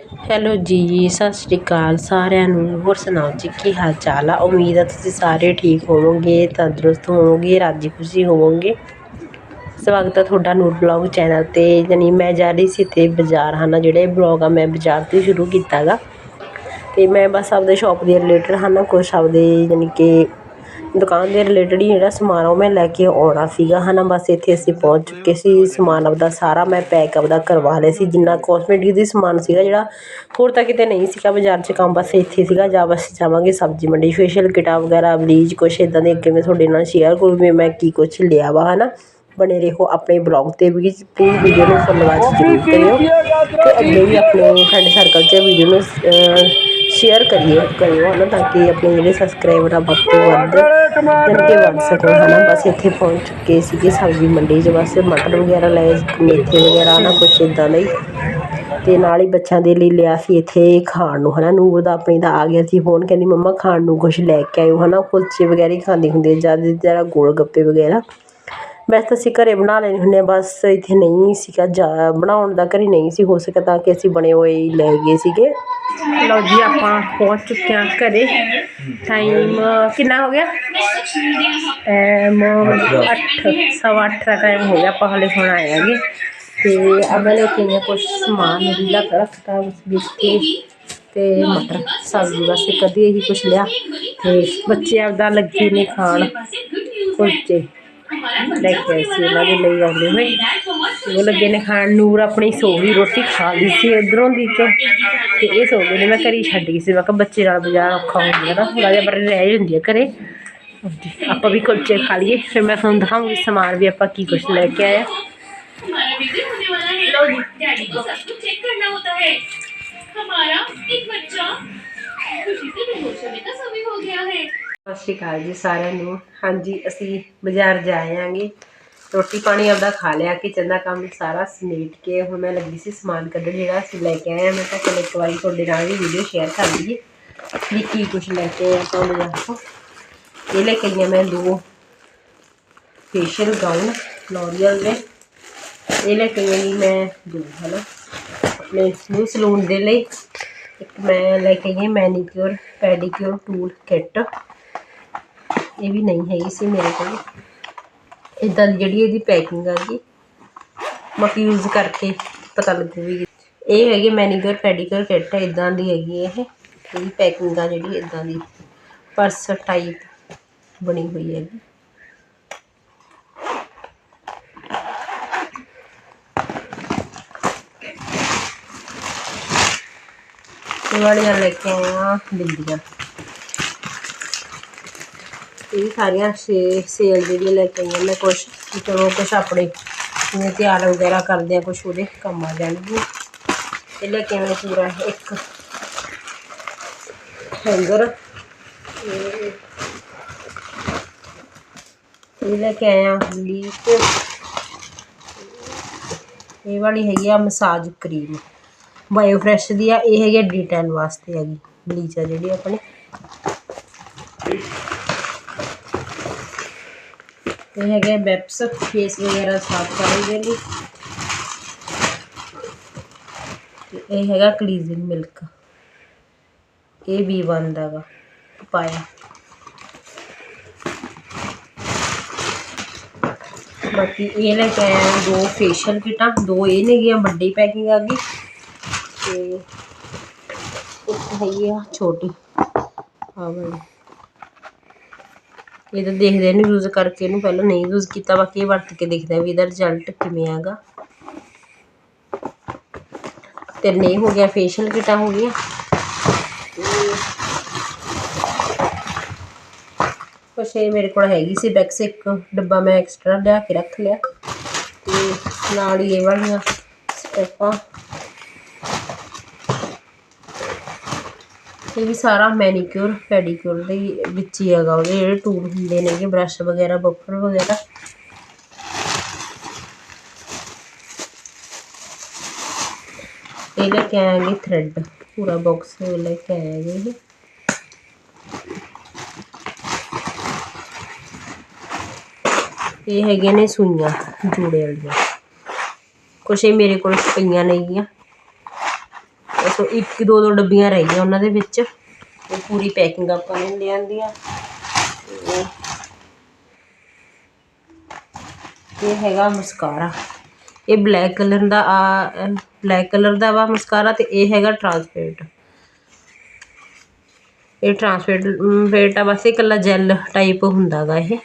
Hello ਜੀ, ਸਤਿ ਸ਼੍ਰੀ ਅਕਾਲ ਸਾਰਿਆਂ ਨੂੰ। ਹੋਰ ਸੁਣਾਓ ਜੀ, ਕੀ ਹਾਲ ਚਾਲ ਆ? ਉਮੀਦ ਆ ਤੁਸੀਂ ਸਾਰੇ ਠੀਕ ਹੋਵੋਗੇ, ਤੰਦਰੁਸਤ ਹੋਵੋਗੇ, ਰਾਜੀ ਖੁਸ਼ੀ ਹੋਵੋਗੇ। ਸਵਾਗਤ ਆ ਤੁਹਾਡਾ ਨੂਰ ਬਲੌਗ ਚੈਨਲ ਤੇ। ਜਾਨੀ ਮੈਂ ਜਾ ਰਹੀ ਸੀ ਤੇ ਬਾਜ਼ਾਰ, ਹਨ, ਜਿਹੜੇ ਬਲੌਗ ਆ ਮੈਂ ਬਾਜ਼ਾਰ ਤੋਂ ਹੀ ਸ਼ੁਰੂ ਕੀਤਾਗਾ। ਤੇ ਮੈਂ ਬਸ ਆਪਦੇ ਸ਼ਾਪ ਦੇ ਰਿਲੇਟਡ ਹਨ, ਕੁਛ ਆਪਦੇ ਜਾਨੀ ਕਿ ਦੁਕਾਨ ਦੇ ਰਿਲੇਟਡ ਹੀ ਜਿਹੜਾ ਸਮਾਨ ਆ ਉਹ ਮੈਂ ਲੈ ਕੇ ਆਉਣਾ ਸੀਗਾ। ਹੈ ਨਾ ਬਸ ਇੱਥੇ ਅਸੀਂ ਪਹੁੰਚ ਚੁੱਕੇ ਸੀ। ਸਮਾਨ ਆਪਦਾ ਸਾਰਾ ਮੈਂ ਪੈਕ ਆਪਦਾ ਕਰਵਾ ਲਿਆ ਸੀ। ਜਿੰਨਾ ਕੋਸਮੈਟਿਕ ਦੀ ਸਮਾਨ ਸੀਗਾ ਜਿਹੜਾ, ਹੋਰ ਤਾਂ ਕਿਤੇ ਨਹੀਂ ਸੀਗਾ ਬਾਜ਼ਾਰ 'ਚ ਕੰਮ, ਬਸ ਇੱਥੇ ਸੀਗਾ। ਜਾਂ ਬਸ ਜਾਵਾਂਗੇ ਸਬਜ਼ੀ ਮੰਡੀ ਫੇਸ਼ੀਅਲ ਕਿਟਾਂ ਵਗੈਰਾ ਬਲੀਚ ਕੁਛ ਇਦਾਂ ਦੇ ਅੱਗੇ ਮੈਂ ਤੁਹਾਡੇ ਨਾਲ ਸ਼ੇਅਰ ਕਰੂੰਗੀ ਮੈਂ ਕੀ ਕੁਛ ਲਿਆ ਵਾ ਹੈ ਨਾ ਬਣੇ ਰਹੋ ਆਪਣੇ ਬਲੌਗ ਤੇ ਵੀ ਪਲੀਜ਼ ਵੀਡੀਓ ਨੂੰ ਫੁੱਲ ਵਾਚ ਜ਼ਰੂਰ ਕਰਿਓ। ਤੇ ਅੱਗੇ ਵੀ ਆਪਣੇ ਫਰੈਂਡ ਸਰਕਲ 'ਚ ਵੀਡੀਓ ਨੂੰ ਸ਼ੇਅਰ ਕਰੀਏ, ਕਰਿਓ ਹਨਾ, ਤਾਂ ਕਿ ਆਪਣੇ ਜਿਹੜੇ ਸਬਸਕ੍ਰਾਈਬਰ ਆ ਵੱਧ ਤੋਂ ਵੱਧ ਕਰਕੇ ਵੱਧ ਸਕਣ, ਹਨਾ। ਬਸ ਇੱਥੇ ਪਹੁੰਚ ਚੁੱਕੇ ਸੀਗੇ ਸਬਜ਼ੀ ਮੰਡੀ 'ਚ, ਬਸ ਮਟਰ ਵਗੈਰਾ ਲਏ, ਮੇਥੇ ਵਗੈਰਾ, ਹਨਾ, ਕੁਛ ਇਦਾਂ ਲਈ ਹੀ। ਤੇ ਨਾਲ ਹੀ ਬੱਚਿਆਂ ਦੇ ਲਈ ਲਿਆ ਸੀ ਇੱਥੇ ਖਾਣ ਨੂੰ, ਹਨਾ। ਨੂਰ ਦਾ, ਆਪਣੀ ਦਾ ਆ ਗਿਆ ਸੀ ਫੋਨ ਕਹਿੰਦੀ, ਮੰਮਾ, ਖਾਣ ਨੂੰ ਕੁਛ ਲੈ ਕੇ ਆਇਓ, ਹਨਾ। ਕੁਲਚੇ ਵਗੈਰਾ ਹੀ ਖਾਂਦੀ ਹੁੰਦੀ ਹੈ ਜ਼ਿਆਦਾ ਜ਼ਿਆਦਾ ਗੋਲ ਗੱਪੇ ਵਗੈਰਾ। ਵੈਸੇ ਤਾਂ ਅਸੀਂ ਘਰੇ ਬਣਾ ਲੈਣੇ ਹੁੰਦੇ ਹਾਂ ਬਸ ਇੱਥੇ ਨਹੀਂ ਸੀਗਾ, ਜਾ, ਬਣਾਉਣ ਦਾ ਘਰੇ ਨਹੀਂ ਸੀ, ਹੋ ਸਕਿਆ ਤਾਂ ਕਿ ਅਸੀਂ ਬਣੇ ਹੋਏ ਹੀ ਲੈ ਗਏ ਸੀਗੇ। ਲਓ ਜੀ, ਆਪਾਂ ਪਹੁੰਚ ਚੁੱਕੇ ਹਾਂ ਘਰੇ। ਟਾਈਮ ਕਿੰਨਾ ਹੋ ਗਿਆ? ਟਾਈਮ 8 ਸਵਾ ਅੱਠ ਦਾ ਟਾਈਮ ਹੋ ਗਿਆ। ਆਪਾਂ ਹਲੇ ਹੁਣ ਆਏ ਹੈਗੇ। ਤੇ ਆਪਾਂ ਲੈ ਕੇ ਆਏ ਕੁਝ ਸਮਾਨ ਰੀਲਾ ਰੱਖਤਾ ਉਸ ਬਿਸਕਿਟ ਤੇ ਮਟਰ। ਸਬਜ਼ੀ ਵਾਸਤੇ ਕਦੀ ਇਹੀ ਕੁਝ ਲਿਆ। ਤੇ ਬੱਚੇ ਆਪਦਾ ਲੱਗੇ ਨੇ ਖਾਣ। ਕੁਲਚੇ ਲੈ ਕੇ ਆਏ ਸੀ ਇਹਨਾਂ ਦੇ ਲਈ ਆਉਂਦੇ ਹੋਏ। ਉਹ ਲੱਗੇ ਨੇ ਖਾਣ। ਨੂਰ ਆਪਣੀ ਸੋ ਵੀ ਰੋਟੀ ਖਾ ਲਈ ਸੀ ਇਧਰੋਂ ਦੀ ਚੋਂ ਤੇ ਇਹ ਸੋ ਗਏ ਨੇ ਮੈਂ ਘਰੀ ਛੱਡ ਗਈ ਸੀ ਮੈਂ ਕਿਹਾ ਬੱਚੇ ਨਾਲ ਬਾਜ਼ਾਰ ਔਖਾ ਹੋ ਗਿਆ ਨਾ ਥੋੜਾ ਜਿਹਾ ਪਰ ਰਹਿ ਜਾਂਦੀ ਹੈ ਘਰੇ। ਆਪਾਂ ਵੀ ਕੁਲਚੇ ਖਾ ਲਈਏ ਫਿਰ ਮੈਂ ਤੁਹਾਨੂੰ ਦਿਖਾਉਂਗੀ ਸਮਾਨ ਵੀ ਆਪਾਂ ਕੀ ਕੁਝ ਲੈ ਕੇ ਆਇਆ ਸਤਿ ਸ਼੍ਰੀ ਅਕਾਲ ਜੀ ਸਾਰਿਆਂ ਨੂੰ। ਹਾਂਜੀ ਅਸੀਂ ਬਾਜ਼ਾਰ ਜਾਏਾਂਗੇ ਰੋਟੀ ਪਾਣੀ ਆਪਦਾ ਖਾ ਲਿਆ ਕਿਚਨ ਦਾ ਕੰਮ ਸਾਰਾ ਸਮੇਟ ਕੇ ਹੁਣ ਮੈਂ ਲੱਗੀ ਸੀ ਸਮਾਨ ਕੱਢਣ ਜਿਹੜਾ ਅਸੀਂ ਲੈ ਕੇ ਆਏ ਹਾਂ ਮੈਂ ਤਾਂ ਚਲੋ ਇੱਕ ਵਾਰੀ ਤੁਹਾਡੇ ਨਾਲ ਵੀ ਵੀਡੀਓ ਸ਼ੇਅਰ ਕਰ ਲਈਏ। ਵੀ ਕੀ ਕੁਝ ਲੈ ਕੇ ਆਏ ਆਪਾਂ ਬਾਜ਼ਾਰ ਇਹ ਲੈ ਕੇ ਆਈਆਂ ਮੈਂ ਦੋ ਫੇਸ਼ੀਅਲ ਗਾਊਨ ਲੋਰੀਅਲ ਦੇ। ਇਹ ਲੈ ਕੇ ਆਈ ਮੈਂ ਦੋ, ਹਨਾ। ਆਪਣੇ ਮੂੰਹ ਸਲੂਨ ਦੇ ਲਈ। ਇੱਕ ਮੈਂ ਲੈ ਕੇ ਆਈ ਮੈਨੀਕਿਉਰ ਪੈਡੀਕਿਉਰ ਟੂਲ ਕਿੱਟ ਇਹ ਵੀ ਨਹੀਂ ਹੈਗੀ ਸੀ ਮੇਰੇ ਕੋਲ। ਇਦਾਂ ਦੀ ਜਿਹੜੀ ਇਹਦੀ ਪੈਕਿੰਗ ਆ ਗਈ ਬਾਕੀ ਯੂਜ਼ ਕਰਕੇ ਪਤਾ ਲੱਗੂਗੀ ਇਹ ਹੈਗੀ ਮੈਨੀਕਿਉਰ ਪੈਡੀਕਰ ਕਿੱਟ ਇਦਾਂ ਦੀ ਹੈਗੀ ਇਹ, ਇਹਦੀ ਪੈਕਿੰਗ ਆ ਜਿਹੜੀ ਇਦਾਂ ਦੀ ਪਰਸ ਟਾਈਪ ਬਣੀ ਹੋਈ ਹੈਗੀ। ਇਹ ਵਾਲੀਆਂ ਲੈ ਕੇ ਆਏ ਆ ਬਿੰਦੀਆਂ। ਇਹ ਸਾਰੀਆਂ ਸੇ ਸੇਲ ਜਿਹੜੀਆਂ ਲੈ ਕੇ ਆਈਆਂ ਮੈਂ ਕੁਛ ਚਲੋ ਕੁਛ ਆਪਣੇ ਜਿਵੇਂ ਤਿਆਰ ਵਗੈਰਾ ਕਰਦੇ ਆ ਕੁਛ ਉਹਦੇ ਕੰਮ ਆ ਜਾਣਗੇ। ਇਹ ਲੈ ਕੇ ਆਏ ਪੂਰਾ ਇੱਕ ਹੈਂਗਰ ਇਹ ਲੈ ਕੇ ਆਇਆ ਲੀਕ ਇਹ ਵਾਲੀ ਹੈਗੀ ਆ ਮਸਾਜ ਕਰੀਮ। ਬਾਇਓ ਫਰੈਸ਼ ਦੀ ਆ, ਇਹ ਹੈਗੀ ਡੀਟੈਨ ਵਾਸਤੇ ਹੈਗੀ ਬਲੀਚ ਆ ਜਿਹੜੀ ਆਪਣੀ। ਇਹ ਹੈਗੇ ਬੈਪਸ ਫੇਸ ਵਗੈਰਾ ਸਾਫ਼ ਕਰਨ ਦੇ ਲਈ ਤੇ ਇਹ ਹੈਗਾ ਕਲੀਜ਼ਿੰਗ ਮਿਲਕ ਇਹ ਵੀ ਬੰਦਾ ਵਾ ਪਾਇਆ ਬਾਕੀ ਇਹ ਲੈ ਕੇ ਆਏ ਹਾਂ ਦੋ ਫੇਸ਼ੀਅਲ ਕਿਟਾਂ ਦੋ ਇਹ ਨੇਗੀਆਂ ਵੱਡੀ ਪੈਕਿੰਗ ਆ ਗਈ ਤੇ ਇੱਕ ਹੈਗੀ ਆ ਛੋਟੀ ਦੇਖਦੇ ਨੇ ਯੂਜ਼ ਕਰਕੇ, ਇਹਨੂੰ ਪਹਿਲਾਂ ਨਹੀਂ ਯੂਜ਼ ਕੀਤਾ, ਬਾਕੀ ਇਹ ਵਰਤ ਕੇ ਦੇਖਦੇ ਆ ਵੀ ਇਹਦਾ ਰਿਜ਼ਲਟ ਕਿਵੇਂ ਆਗਾ। ਤੇ ਨਹੀਂ ਹੋ ਗਿਆ ਫੇਸ਼ੀਅਲ ਕਿਟਾਂ ਹੋ ਗਈਆਂ। ਕੁਛ ਇਹ ਮੇਰੇ ਕੋਲ ਹੈਗੀ ਸੀ ਬੈਕਸ ਇੱਕ ਡੱਬਾ ਮੈਂ ਐਕਸਟਰਾ ਲਿਆ ਕੇ ਰੱਖ ਲਿਆ। ਤੇ ਨਾਲ ਹੀ ਇਹ ਵਾਲੀਆਂ ਸਟੈਪਾਂ। ਇਹ ਵੀ ਸਾਰਾ ਮੈਨੀਕਿਉਰ ਪੈਡੀਕਿਉਰ ਦੇ ਵਿੱਚ ਹੀ ਹੈਗਾ ਉਹਦੇ, ਜਿਹੜੇ ਟੂਲ ਹੁੰਦੇ ਨੇਗੇ ਬ੍ਰਸ਼ ਵਗੈਰਾ ਬਫਰ ਵਗੈਰਾ। ਇਹ ਲੈ ਕੇ ਆਏਗੇ ਥ੍ਰੈਡ ਪੂਰਾ ਬਾਕਸ ਲੈ ਕੇ ਆਏਗੇ ਇਹ। ਇਹ ਹੈਗੀਆਂ ਨੇ ਸੂਈਆਂ ਜੂੜੇ ਵਾਲੀਆਂ। ਕੁਛ ਇਹ ਮੇਰੇ ਕੋਲ ਪਈਆਂ ਨੇਗੀਆਂ। ਸੋ ਇੱਕ, ਦੋ ਦੋ ਡੱਬੀਆਂ ਰਹਿ ਗਈਆਂ ਉਹਨਾਂ ਦੇ ਵਿੱਚ। ਉਹ ਪੂਰੀ ਪੈਕਿੰਗ ਆਪਾਂ ਨੇ ਲਿਆਂਦੀ ਆ ਇਹ ਹੈਗਾ ਮਸਕਾਰਾ ਇਹ ਬਲੈਕ ਕਲਰ ਦਾ, ਆ ਬਲੈਕ ਕਲਰ ਦਾ ਵਾ ਮਸਕਾਰਾ ਤੇ ਇਹ ਹੈਗਾ ਟ੍ਰਾਂਸਪੇਰੈਂਟ ਇਹ ਟ੍ਰਾਂਸਪੇਰੈਂਟ ਆ, ਬਸ ਇਹ ਇਕੱਲਾ ਜੈਲ ਟਾਈਪ ਹੁੰਦਾਗਾ ਇਹ।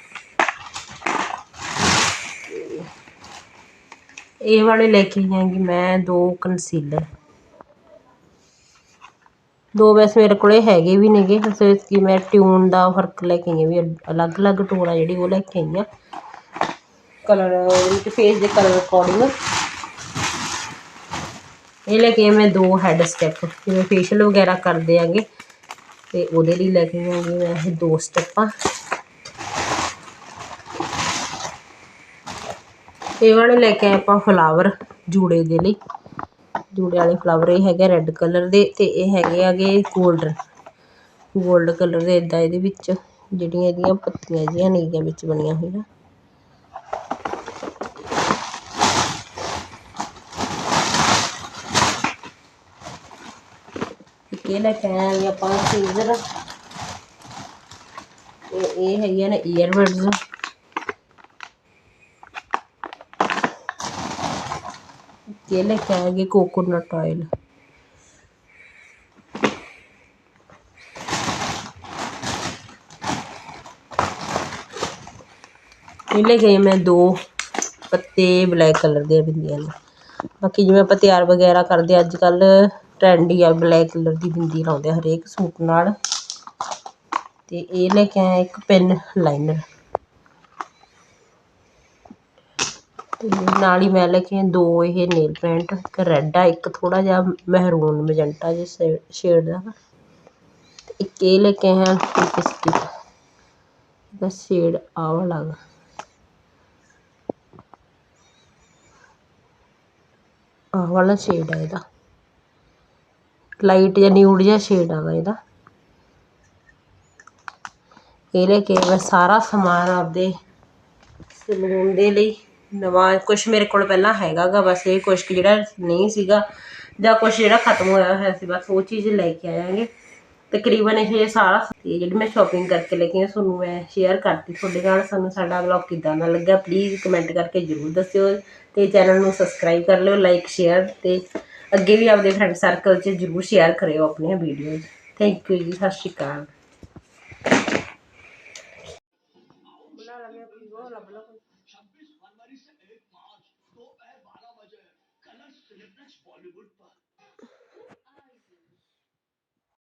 ਇਹ ਵਾਲੇ ਲੈ ਕੇ ਆਈਆਂਗੀ ਮੈਂ ਦੋ ਕੰਸੀਲਰ ਦੋ ਵੈਸੇ ਮੇਰੇ ਕੋਲੇ ਹੈਗੇ ਵੀ ਨੇਗੇ ਵੈਸੇ ਕਿ ਮੈਂ ਟਿਊਨ ਦਾ ਫ਼ਰਕ ਲੈ ਕੇ ਆਈ ਹਾਂ ਵੀ ਅਲੱਗ-ਅਲੱਗ ਟੋਨ ਆ ਜਿਹੜੀ ਉਹ ਲੈ ਕੇ ਆਈ ਹਾਂ। ਕਲਰ ਵਿੱਚ ਫੇਸ ਦੇ ਕਲਰ ਅਕੋਰਡਿੰਗ ਇਹ ਲੈ ਕੇ ਆਈ ਮੈਂ ਦੋ ਹੈਡ ਸਟੈਪ ਜਿਵੇਂ ਫੇਸ਼ੀਅਲ ਵਗੈਰਾ ਕਰਦੇ ਆਂਗੇ, ਤੇ ਉਹਦੇ ਲਈ ਲੈ ਕੇ ਆਉਂਗੀ ਮੈਂ ਇਹ ਦੋ ਸਟੈਪਾਂ ਇਹ ਵਾਲੇ ਲੈ ਕੇ ਆਏ ਆਪਾਂ ਫਲਾਵਰ ਜੂੜੇ ਦੇ ਲਈ। ਜੂੜੇ ਵਾਲੇ ਫਲਾਵਰ ਇਹ ਹੈਗੇ ਰੈੱਡ ਕਲਰ ਦੇ ਤੇ ਇਹ ਹੈਗੇ ਆਗੇ 골ਡਨ 골ਡ ਕਲਰ ਦੇ ਇਦਾਂ ਇਹਦੇ ਵਿੱਚ, ਜਿਹੜੀਆਂ ਇਹਦੀਆਂ ਪੱਤੀਆਂ ਜਿਹੀਆਂ ਨੇਗੀਆਂ ਵਿੱਚ ਬਣੀਆਂ ਹੋਈਆਂ। ਇਹ ਲੈ ਕੇ ਆਏ ਆਪਾਂ ਸੀਜ਼ਰ ਇਹ ਹੈਗੀਆਂ ਨੇ ਈਅਰਬਡਸ ਇਹ ਲੈ ਕੇ ਆਏਗੇ ਕੋਕੋਨਟ ਆਇਲ ਇਹ ਲੈ ਕੇ ਆਈ ਮੈਂ ਦੋ ਪੱਤੇ ਬਲੈਕ ਕਲਰ ਦੀਆਂ ਬਿੰਦੀਆਂ ਨੇ। ਬਾਕੀ ਜਿਵੇਂ ਆਪਾਂ ਤਿਆਰ ਵਗੈਰਾ ਕਰਦੇ ਅੱਜ ਕੱਲ ਟ੍ਰੈਂਡੀ ਆ ਬਲੈਕ ਕਲਰ ਦੀ ਬਿੰਦੀ ਲਾਉਂਦੇ ਹਰੇਕ ਸੂਟ ਨਾਲ। ਤੇ ਇਹ ਲੈ ਕੇ ਆਇਆ ਇੱਕ ਪੈਨ ਲਾਈਨਰ ਨਾਲ ਹੀ ਮੈਂ ਲੈ ਕੇ ਆਈ ਦੋ ਇਹ ਨੇਲ ਪੈਂਟ ਇੱਕ ਰੈੱਡ ਆ, ਇੱਕ ਥੋੜਾ ਜਿਹਾ ਮਹਿਰੂਨ ਮਜੰਟਾ ਜਿਹਾ ਸ਼ੇਡ ਦਾ। ਇੱਕ ਇਹ ਲੈ ਕੇ ਆਇਆ ਲਿਪਸਟਿਕ ਦਾ ਸ਼ੇਡ ਆਹ ਵਾਲਾ ਗਾ। ਵਾਲਾ ਸ਼ੇਡ ਆ ਇਹਦਾ। ਲਾਈਟ ਜਾਂ ਨਿਊਡ ਜਿਹਾ ਸ਼ੇਡ ਆਗਾ ਇਹਦਾ। ਇਹ ਲੈ ਕੇ ਮੈਂ ਸਾਰਾ ਸਮਾਨ ਆਪਦੇ ਸਲੂਨ ਦੇ ਲਈ। ਨਵਾਂ, ਕੁਛ ਮੇਰੇ ਕੋਲ ਪਹਿਲਾਂ ਹੈਗਾ ਗਾ ਬਸ ਇਹ ਕੁਛ ਕੁ ਜਿਹੜਾ ਨਹੀਂ ਸੀਗਾ, ਜਾਂ ਕੁਛ ਜਿਹੜਾ ਖਤਮ ਹੋਇਆ ਹੋਇਆ ਸੀ, ਬਸ ਉਹ ਚੀਜ਼ ਲੈ ਕੇ ਆਵਾਂਗੇ ਤਕਰੀਬਨ ਇਹ ਸਾਰਾ ਤੇ ਜਿਹੜੀ ਮੈਂ ਸ਼ਾਪਿੰਗ ਕਰਕੇ ਲੈ ਕੇ ਆਈ, ਤੁਹਾਨੂੰ ਮੈਂ ਸ਼ੇਅਰ ਕਰਤੀ ਤੁਹਾਡੇ ਨਾਲ, ਸਾਨੂੰ ਸਾਡਾ ਵਲੌਗ ਕਿੱਦਾਂ ਦਾ ਲੱਗਾ ਪਲੀਜ਼ ਕਮੈਂਟ ਕਰਕੇ ਜ਼ਰੂਰ ਦੱਸਿਓ ਤੇ ਚੈਨਲ ਨੂੰ ਸਬਸਕ੍ਰਾਈਬ ਕਰ ਲਿਓ ਲਾਈਕ ਸ਼ੇਅਰ ਤੇ ਅੱਗੇ ਵੀ ਆਪਦੇ ਫਰੈਂਡ ਸਰਕਲ 'ਚ ਜ਼ਰੂਰ ਸ਼ੇਅਰ ਕਰਿਓ ਆਪਣੀਆਂ ਵੀਡੀਓਜ਼ ਥੈਂਕ ਯੂ ਜੀ, ਸਤਿ ਸ਼੍ਰੀ ਅਕਾਲ। Bollywood पर